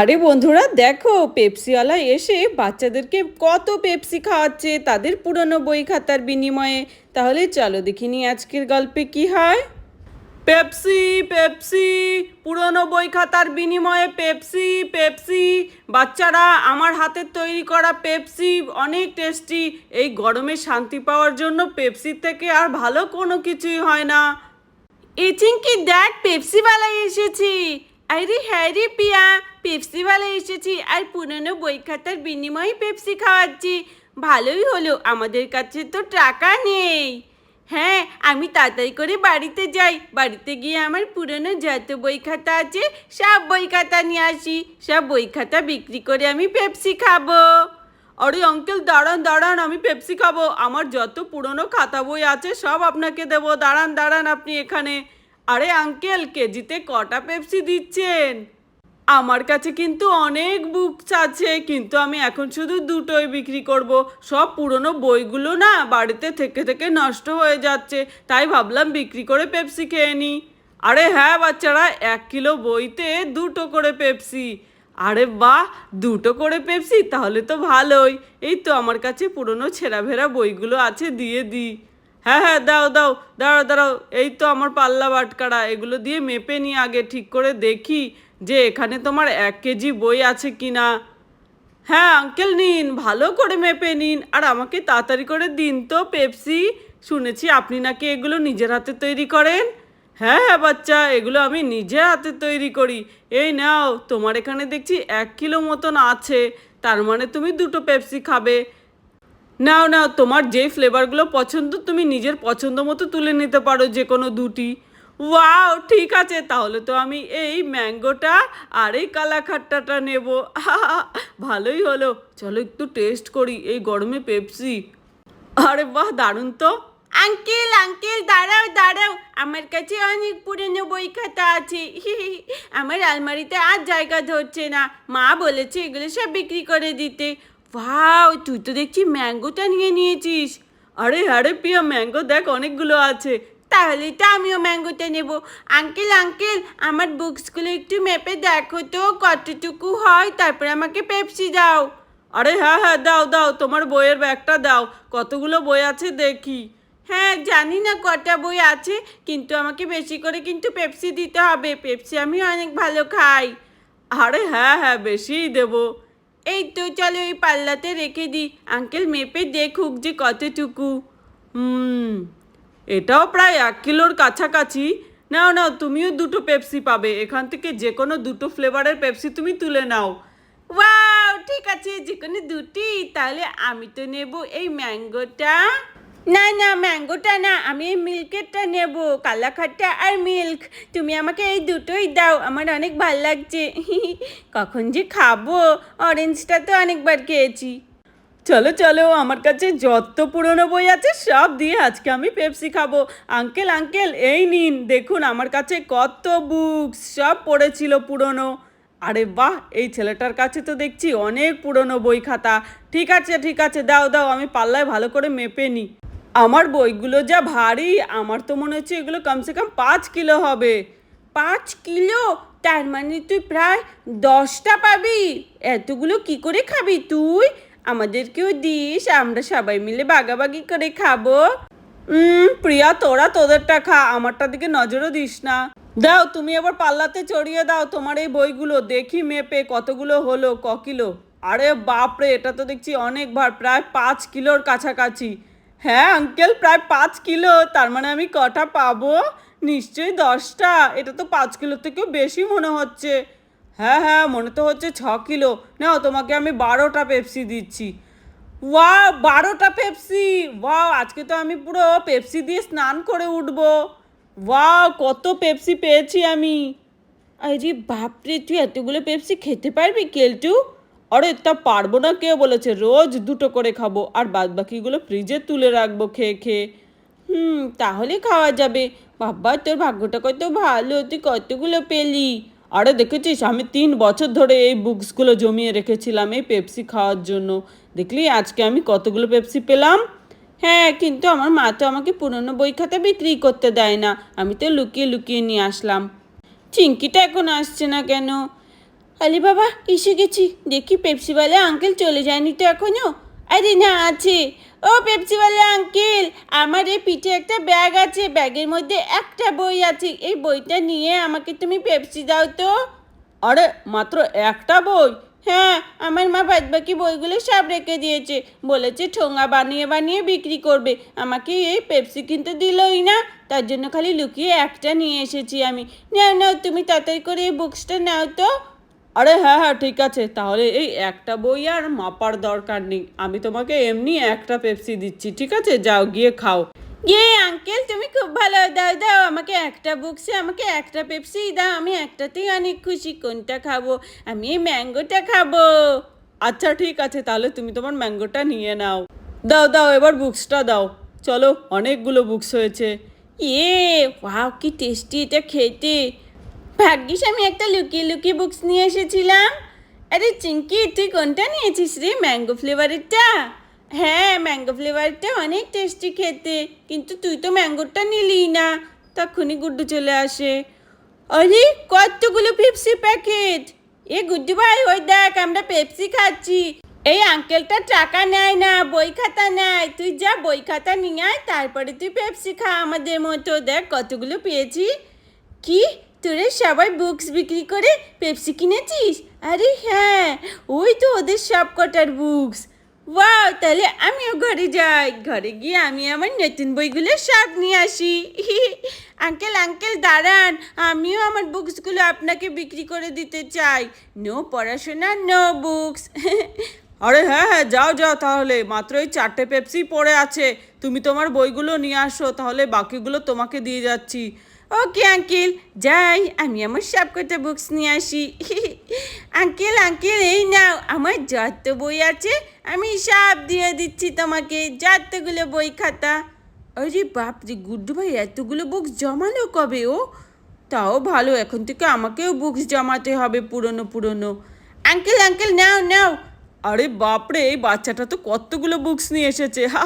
আরে বন্ধুরা দেখো পেপসিওয়ালা এসে বাচ্চাদেরকে কত পেপসি খাওয়াচ্ছে তাদের পুরনো বই খাতার বিনিময়ে। তাহলে চলো দেখিনি আজকের গল্পে কি হয়। পেপসি পেপসি পুরনো বই খাতার বিনিময়ে পেপসি পেপসি বাচ্চারা আমার হাতের তৈরি করা পেপসি অনেক টেস্টি এই গরমে শান্তি পাওয়ার জন্য পেপসির থেকে আর ভালো কোনো কিছুই হয় না। এ চিঙ্কি দেখ পেপসিওয়ালা এসেছি। আরে হ্যাঁ পিয়া পেপসিওয়ালা এসেছি, আর পুরনো বই খাতার বিনিময়ে পেপসি খাওয়াচ্ছি। ভালোই হলো, আমাদের কাছে তো টাকা নেই। হ্যাঁ আমি তাড়াতাড়ি করে বাড়িতে যাই। বাড়িতে গিয়ে আমার পুরনো যত বই খাতা আছে, সব বই খাতা নিয়ে আসি। সব বই খাতা বিক্রি করে আমি পেপসি খাব। আরে আঙ্কেল, দাঁড়ান দাঁড়ান, আমি পেপসি খাব। আমার যত পুরনো খাতা বই আছে, সব আপনাকে দেবো। দাঁড়ান দাঁড়ান আপনি এখানে। আরে আঙ্কেল কেজিতে কটা পেপসি দিচ্ছেন? আমার কাছে কিন্তু অনেক বুকস আছে, কিন্তু আমি এখন শুধু দুটোই বিক্রি করব। সব পুরনো বইগুলো না বাড়িতে থেকে থেকে নষ্ট হয়ে যাচ্ছে, তাই ভাবলাম বিক্রি করে পেপসি খেয়ে নিই আরে হ্যাঁ বাচ্চারা, এক কিলো বইতে দুটো করে পেপসি। আরে বাহ, দুটো করে পেপসি, তাহলে তো ভালোই। এই তো আমার কাছে পুরনো ছেঁড়াভেরা বইগুলো আছে, দিয়ে দিই। হ্যাঁ হ্যাঁ দাও দাও, দাঁড়াও দাঁড়াও, এই তো আমার পাল্লা বাটকারা, এগুলো দিয়ে মেপে নিই আগে ঠিক করে দেখি যে এখানে তোমার এক কেজি বই আছে কি না হ্যাঁ আঙ্কেল নিন, ভালো করে মেপে নিন, আর আমাকে তাড়াতাড়ি করে দিন তো পেপসি শুনেছি আপনি নাকি এগুলো নিজের হাতে তৈরি করেন। হ্যাঁ হ্যাঁ বাচ্চা, এগুলো আমি নিজে হাতে তৈরি করি। এই নাও, তোমার এখানে দেখছি এক কিলো মতন আছে, তার মানে তুমি দুটো পেপসি খাবে। নাও নাও, তোমার যে ফ্লেভারগুলো পছন্দ, তুমি নিজের পছন্দ মতো তুলে নিতে পারো যে কোনো দুটি। ওয়াও, ঠিক আছে, তাহলে তো আমি এই ম্যাঙ্গোটা আর এই কালাখাট্টাটা নেব। ভালোই হলো। চলো একটু টেস্ট করি এই গরমে পেপসি আরে বাহ, দারুণ তো। আঙ্কেল আঙ্কেল, দাঁড়াও দাঁড়াও। আমার কাছে অনেক পুরনো বই খাতা আছে। আমার আলমারিতে আর জায়গা ধরছে না। মা বলেছে এগুলো সব বিক্রি করে দিতে। ভাও তুই তো দেখছি ম্যাঙ্গোটা নিয়ে নিয়েছিস। আরে আরে প্রিয়া, ম্যাঙ্গো দেখ অনেকগুলো আছে। তাহলে তো আমিও ম্যাঙ্গোটা নেব। আঙ্কেল আঙ্কেল, আমার বুকসগুলো একটু মেপে দেখো তো, কতটুকু হয়? তারপরে আমাকে পেপসি দাও। আরে হ্যাঁ হ্যাঁ দাও দাও, তোমার বইয়ের ব্যাগটা দাও। কতগুলো বই আছে দেখি। হ্যাঁ জানি না কটা বই আছে, কিন্তু আমাকে বেশি করে কিন্তু পেপসি দিতে হবে। পেপসি আমি অনেক ভালো খাই। আরে হ্যাঁ হ্যাঁ বেশিই দেবো। এই তো চলো এই পাল্লাতে রেখে দিই। আঙ্কেল, মেপে দেখুক যে কতটুকু। হুম এটাও প্রায় এক কিলোর কাছাকাছি। নাও নাও, তুমিও দুটো পেপসি পাবে। এখান থেকে যে কোনো দুটো ফ্লেভারের পেপসি তুমি তুলে নাও। ওয়াও, ঠিক আছে যে কোনো দুটি। তাহলে আমি তো নেব এই ম্যাঙ্গোটা। না না ম্যাঙ্গোটা না, আমি এই মিল্কেরটা নেব, কালাখাট্টা আর মিল্ক তুমি আমাকে এই দুটোই দাও, আমার অনেক ভালো লাগছে। কখন যে খাব? অরেঞ্জটা তো অনেকবার খেয়েছি। চলো চলো, আমার কাছে যত পুরনো বই আছে, সব দিয়ে আজকে আমি পেপসি খাব। আঙ্কেল আঙ্কেল এই নিন, দেখুন, আমার কাছে কত বুকস সব পড়েছিল পুরনো। আরে বাহ, এই ছেলেটার কাছে তো দেখছি অনেক পুরনো বই খাতা। ঠিক আছে ঠিক আছে, দাও দাও, আমি পাল্লায় ভালো করে মেপে নিই। আমার বইগুলো যা ভারী, আমার তো মনে হচ্ছে এগুলো কমসে কম পাঁচ কিলো হবে। পাঁচ কিলো? তার মানে তুই প্রায় দশটা পাবি। এতগুলো কি করে খাবি তুই? আমাদেরকেও দিস, আমরা সবাই মিলে বাগাবাগি করে খাব। প্রিয়া, তোরা তোদেরটা খা, আমারটা দিকে নজরও দিস না। দাও, তুমি এবার পাল্লাতে চড়িয়ে দাও তোমার এই বইগুলো। দেখি মেপে কতগুলো হলো, ক কিলো? আরে বাপরে, এটা তো দেখছি অনেক ভার প্রায় পাঁচ কিলোর কাছাকাছি। হ্যাঁ আঙ্কেল প্রায় পাঁচ কিলো। তার মানে আমি কটা পাবো? নিশ্চয়ই দশটা। এটা তো পাঁচ কিলো থেকেও বেশি মনে হচ্ছে। হ্যাঁ হ্যাঁ মনে তো হচ্ছে ছ কিলো। নাও, তোমাকে আমি বারোটা পেপসি দিচ্ছি। ওয়া বারোটা পেপসি ওয়াও, আজকে তো আমি পুরো পেপসি দিয়ে স্নান করে উঠবো। ওয়াও, কত পেপসি পেয়েছি আমি। আরে বাপরে, তুই এতগুলো পেপসি খেতে পারবি, কেলটু? আরে তা পারব না কে বলেছে, রোজ দুটো করে খাব, আর বাদ বাকিগুলো ফ্রিজে তুলে রাখব খেয়ে খেয়ে। হুম, তাহলে খাওয়া যাবে। বাবা, তোর ভাগ্যটা কত ভালো, তুই কতগুলো পেলি? আরে দেখেছিস, আমি তিন বছর ধরে এই বুকসগুলো জমিয়ে রেখেছিলাম এই পেপসি খাওয়ার জন্য। দেখলি, আজকে আমি কতগুলো পেপসি পেলাম? হ্যাঁ কিন্তু আমার মা তো আমাকে পুরনো বই খাতা বিক্রি করতে দেয় না, আমি তো লুকিয়ে লুকিয়ে নিয়ে আসলাম। চিঙ্কিটা এখন আসছে না কেন? আরে বাবা এসে গেছি। দেখি পেপসিওয়ালা আঙ্কেল চলে যায়নি তো এখনও? আরে না, আছে। ও পেপসিওয়ালা আঙ্কেল, আমার এই পিঠে একটা ব্যাগ আছে। ব্যাগের মধ্যে একটা বই আছে। এই বইটা নিয়ে আমাকে তুমি পেপসি দাও তো। আরে, মাত্র একটা বই? হ্যাঁ আমার মা বাদ বাকি বইগুলো সব রেখে দিয়েছে। বলেছে ঠোঙা বানিয়ে বানিয়ে বিক্রি করবে। আমাকে এই পেপসি কিনতে দিলই না। তার জন্য খালি লুকিয়ে একটা নিয়ে এসেছি আমি। নাও নাও, তুমি তাড়াতাড়ি করে এই বুকসটা নাও তো। আরে হ্যাঁ হ্যাঁ ঠিক আছে। তাহলে এই একটা বই আর মাপার দরকার নেই। আমি তোমাকে এমনি একটা পেপসি দিচ্ছি, ঠিক আছে? যাও, গিয়ে খাও। ইয়ে আঙ্কেল তুমি খুব ভালো। দাও দাও, আমাকে একটা বুকসে আমাকে একটা পেপসি দাও। আমি একটাতেই অনেক খুশি। কোনটা খাব? আমি এই ম্যাঙ্গোটা খাব। আচ্ছা ঠিক আছে। তাহলে তুমি তোমার ম্যাঙ্গোটা নিয়ে নাও। দাও দাও, এবার বুকসটা দাও। চলো, অনেকগুলো বুকস হয়েছে। ইয়ে ওয়াও কি টেস্টি এটা খেতে। ভাগ্যিস আমি একটা লুকিয়ে লুকিয়ে বুকস নিয়ে এসেছিলাম। আরে চিঙ্কি, তুই কোনটা নিয়েছিস রে? ম্যাঙ্গো ফ্লেভারেরটা হ্যাঁ ম্যাঙ্গো ফ্লেভারটা অনেক টেস্টি খেতে, কিন্তু তুই তো ম্যাঙ্গোটা নিলি না। তখনই গুড্ডু চলে আসে। আরে, কতগুলো পেপসি প্যাকেট এ গুড্ডু ভাই, ওই দেখ, আমরা পেপসি খাচ্ছি। এই আঙ্কেলটা টাকা নেয় না, বই খাতা নেয়। তুই যা বই খাতা নিয়ে আয়, তারপরে তুই পেপসি খা আমাদের মতো। দেখ কতগুলো পেয়েছি। কি? তোরা সবাই বুকস বিক্রি করে পেপসি কিনেছিস? আরে হ্যাঁ ওই তো ওদের সব কটার বুকস। ওয়াও, তাহলে আমিও ঘরে যাই। ঘরে গিয়ে আমি আমার নতুন বইগুলো সব নিয়ে আসি। আঙ্কেল আঙ্কেল, দাঁড়ান। আমিও আমার বুকসগুলো আপনাকে বিক্রি করে দিতে চাই। নো পড়াশোনা, নো বুকস। আরে হ্যাঁ হ্যাঁ যাও যাও তাহলে। মাত্র এই চারটে পেপসি পড়ে আছে। তুমি তোমার বইগুলো নিয়ে আসো, তাহলে বাকিগুলো তোমাকে দিয়ে যাচ্ছি। ওকে আঙ্কেল যাই আমি আমার সব কটা বুকস নিয়ে আসি আঙ্কেল আঙ্কেল এই নাও আমার যত বই আছে আমি সব দিয়ে দিচ্ছি তোমাকে যতগুলো বই খাতা আরে বাপ রে গুড্ডু ভাই এতগুলো বুকস জমালো কবে ও তাও ভালো এখন থেকে আমাকেও বুকস জমাতে হবে পুরনো পুরনো আঙ্কেল আঙ্কেল নাও নাও আরে বাপরে এই বাচ্চাটা তো কতগুলো বুকস নিয়ে এসেছে হা,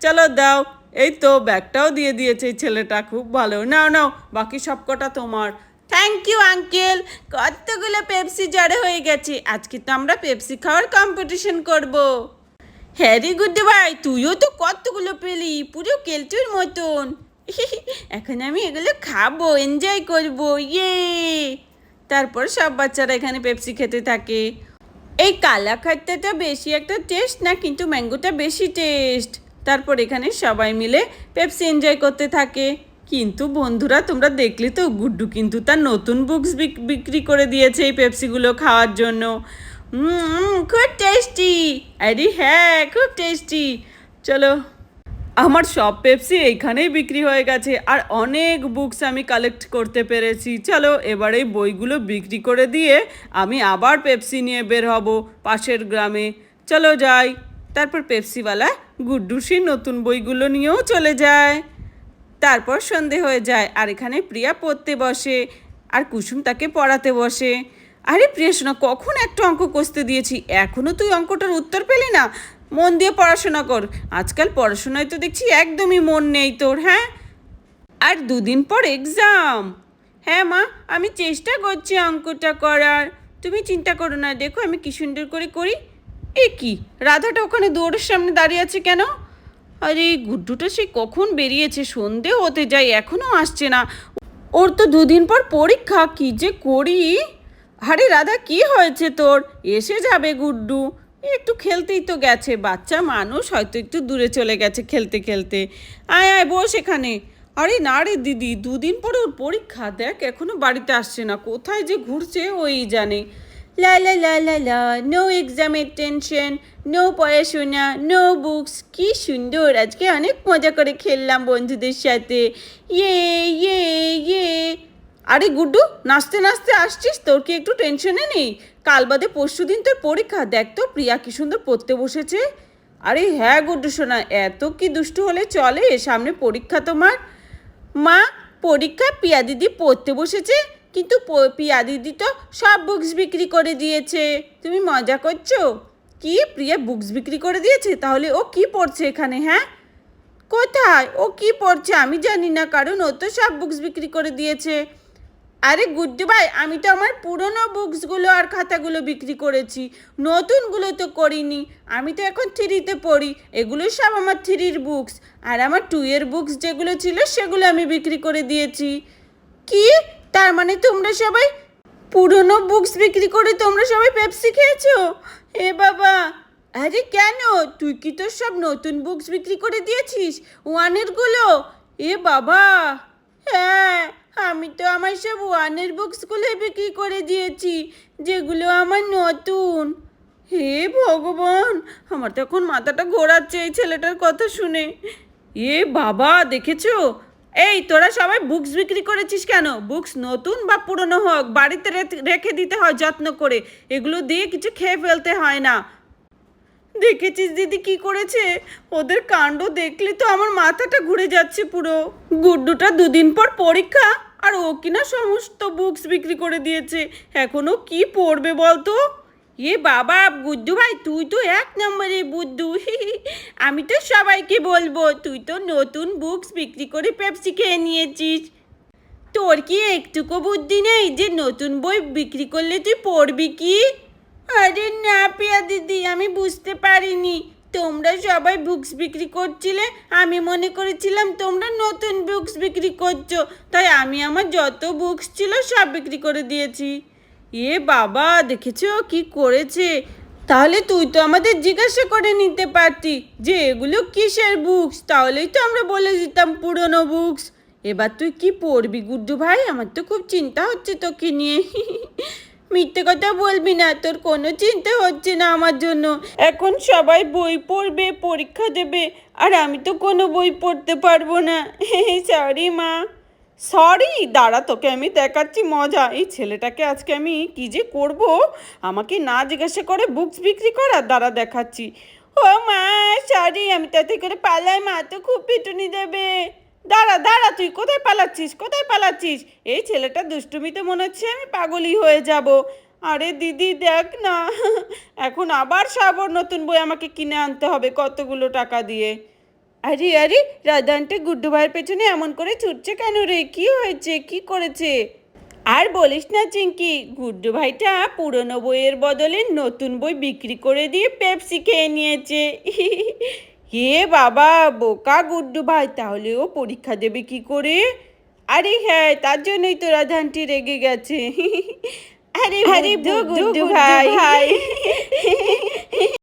চলো দাও এই তো ব্যাগটাও দিয়ে দিয়েছে ছেলেটা, খুব ভালো। নাও নাও, বাকি সব কটা তোমার। থ্যাংক ইউ আঙ্কেল কতগুলো পেপসি জড়ো হয়ে গেছে। আজকে তো আমরা পেপসি খাওয়ার কম্পিটিশন করব। হ্যারি গুড ভাই, তুইও তো কতগুলো পেলি, পুরো কেলচুর মতন। এখন আমি এগুলো খাব এনজয় করব ইয়ে তারপর সব বাচ্চারা এখানে পেপসি খেতে থাকে। এই কালা খাট্টাটা বেশি একটা টেস্ট না, কিন্তু ম্যাঙ্গোটা বেশি টেস্ট তারপর এখানে সবাই মিলে পেপসি এনজয় করতে থাকে। কিন্তু বন্ধুরা, তোমরা দেখলে তো গুড্ডু কিন্তু তার নতুন বুকস বিক্রি করে দিয়েছে এই পেপসিগুলো খাওয়ার জন্য। খুব টেস্টি আরে হ্যাঁ খুব টেস্টি চলো, আমার সব পেপসি এইখানেই বিক্রি হয়ে গেছে আর অনেক বুকস আমি কালেক্ট করতে পেরেছি। চলো, এবার এই বইগুলো বিক্রি করে দিয়ে আমি আবার পেপসি নিয়ে বের হব পাশের গ্রামে। চলো যাই, তারপর পেপসিওয়ালা গুড্ডু সেই নতুন বইগুলো নিয়েও চলে যায়। তারপর সন্ধে হয়ে যায় আর এখানে প্রিয়া পড়তে বসে আর কুসুম তাকে পড়াতে বসে। আরে প্রিয়া শোনা, কখন একটা অঙ্ক কষতে দিয়েছি? এখনও তুই অঙ্কটার উত্তর পেলি না? মন দিয়ে পড়াশোনা কর। আজকাল পড়াশোনায় তো দেখছি একদমই মন নেই তোর হ্যাঁ? আর দুদিন পর এক্সাম হ্যাঁ মা, আমি চেষ্টা করছি অঙ্কটা করার। তুমি চিন্তা করো না, দেখো আমি কি সুন্দর করে করি। এ কি? রাধাটা ওখানে দৌড়ের সামনে দাঁড়িয়ে আছে কেন? আরে গুড্ডুটা সে কখন বেরিয়েছে সন্ধে হতে যায় এখনও আসছে না। ওর তো দুদিন পর পরীক্ষা, কি যে করি? আরে, রাধা, কি হয়েছে তোর? এসে যাবে গুড্ডু। একটু খেলতেই তো গেছে, বাচ্চা মানুষ হয়তো একটু দূরে চলে গেছে খেলতে খেলতে। আয় আয়, বস এখানে। আরে, না রে দিদি, দুদিন পরে ওর পরীক্ষা, দেখ, এখনও বাড়িতে আসছে না। কোথায় যে ঘুরছে, ওই জানে। লা লা লা লা লা নো এক্সামের টেনশন নো পড়াশোনা নো বুকস কি সুন্দর। আজকে অনেক মজা করে খেললাম বন্ধুদের সাথে। ইয়ে ইয়ে ইয়ে। আরে গুড্ডু, নাচতে নাচতে আসছিস? তোর কি একটু টেনশনে নেই? কাল বাদে পরশু দিন তোর পরীক্ষা। দেখ তো, প্রিয়া কি সুন্দর পড়তে বসেছে। আরে হ্যাঁ গুড্ডু শোনা এত কি দুষ্টু হলে চলে? সামনে পরীক্ষা তোমার। মা, পরীক্ষা পিয়া দিদি পড়তে বসেছে। কিন্তু প- পিয়া দিদি তো সব বুকস বিক্রি করে দিয়েছে। তুমি মজা করছ? কি প্রিয়া বুকস বিক্রি করে দিয়েছে? তাহলে ও কি পড়ছে এখানে হ্যাঁ? কোথায়? ও কি পড়ছে আমি জানি না, কারণ ও তো সব বুকস বিক্রি করে দিয়েছে। আরে গুড্ডু ভাই, আমি তো আমার পুরনো বুকসগুলো আর খাতাগুলো বিক্রি করেছি। নতুনগুলো তো করিনি। আমি তো এখন থ্রিতে পড়ি। এগুলো সব আমার থ্রির বুকস আর আমার টু এর বুকস যেগুলো ছিল, সেগুলো আমি বিক্রি করে দিয়েছি। কি? তার মানে তোমরা সবাই পুরনো বুকস বিক্রি করে তোমরা সবাই পেপসি খেয়েছো? এ বাবা। আরে কেন? তুই কি তোর সব নতুন বুকস বিক্রি করে দিয়েছিস? ওয়ানেরগুলো? এ বাবা। হ্যাঁ আমি তো আমার সব ওয়ানের বুকসগুলো বিক্রি করে দিয়েছি, যেগুলো আমার নতুন। হে ভগবান, আমার তো এখন মাথাটা ঘোরাচ্ছে এই ছেলেটার কথা শুনে। এ বাবা, দেখেছ? এই, তোরা সবাই বুকস বিক্রি করেছিস কেন? বুকস নতুন বা পুরনো হোক, বাড়িতে রেখে দিতে হয় যত্ন করে। এগুলো দিয়ে কিছু খেয়ে ফেলতে হয় না। দেখেছিস দিদি কি করেছে? ওদের কাণ্ড দেখলে তো আমার মাথাটা ঘুরে যাচ্ছে পুরো। গুড্ডুটা দুদিন পর পরীক্ষা, আর ও কিনা সমস্ত বুকস বিক্রি করে দিয়েছে। এখনও কি পড়বে বলতো? এ বাবা, গুড্ডু ভাই, তুই তো এক নম্বরে বুদ্ধু আমি তো সবাইকে বলব, তুই তো নতুন বুকস বিক্রি করে পেপসি খেয়ে নিয়েছিস। তোর কি একটুকু বুদ্ধি নেই যে নতুন বই বিক্রি করলে তুই পড়বি কি? আরে না পিয়া দিদি, আমি বুঝতে পারিনি। তোমরা সবাই বুকস বিক্রি করছিলে, আমি মনে করেছিলাম তোমরা নতুন বুকস বিক্রি করছ। তাই আমি আমার যত বুকস ছিল সব বিক্রি করে দিয়েছি। এ বাবা, দেখেছ কি করেছে? তাহলে তুই তো আমাদের জিজ্ঞাসা করে নিতে পারতি যে এগুলো কিসের বুকস তাহলেই তো আমরা বলে দিতাম পুরনো বুকস এবার তুই কি পড়বি গুড্ডু ভাই? আমার তো খুব চিন্তা হচ্ছে তোকে নিয়ে। মিথ্যে কথা বলবি না, তোর কোনো চিন্তা হচ্ছে না আমার জন্য। এখন সবাই বই পড়বে, পরীক্ষা দেবে, আর আমি তো কোনো বই পড়তে পারব না। সরি মা। সরি দাঁড়া, তোকে আমি দেখাচ্ছি মজা। এই ছেলেটাকে আজকে আমি কি যে করব? আমাকে না জিজ্ঞাসা করে বুকস বিক্রি করা দাঁড়া দেখাচ্ছি। ও মা সরি আমি তাতে করে পালাই, মা তো খুব পিটুনি দেবে। দাঁড়া দাঁড়া, তুই কোথায় পালাচ্ছিস? কোথায় পালাচ্ছিস? এই ছেলেটা দুষ্টুমিতে মনে হচ্ছে আমি পাগলই হয়ে যাব। আরে দিদি, দেখ না। এখন আবার সাবর নতুন বই আমাকে কিনে আনতে হবে কতগুলো টাকা দিয়ে। আরে আরে রাধানটে গুড্ডু ভাইয়ের পেছনে এমন করে ছুটছে কেন রে? কি হয়েছে? কি করেছে? আর বলিস না চিঙ্কি গুড্ডু ভাইটা পুরনো বইয়ের বদলে নতুন বই বিক্রি করে দিয়ে পেপসি খেয়ে নিয়েছে। হে বাবা বোকা গুড্ডু ভাই তাহলে ও পরীক্ষা দেবে কি করে? আরে হ্যাঁ তার জন্যই তো রাধানটি রেগে গেছে। আরে আরে গুড্ডু ভাই।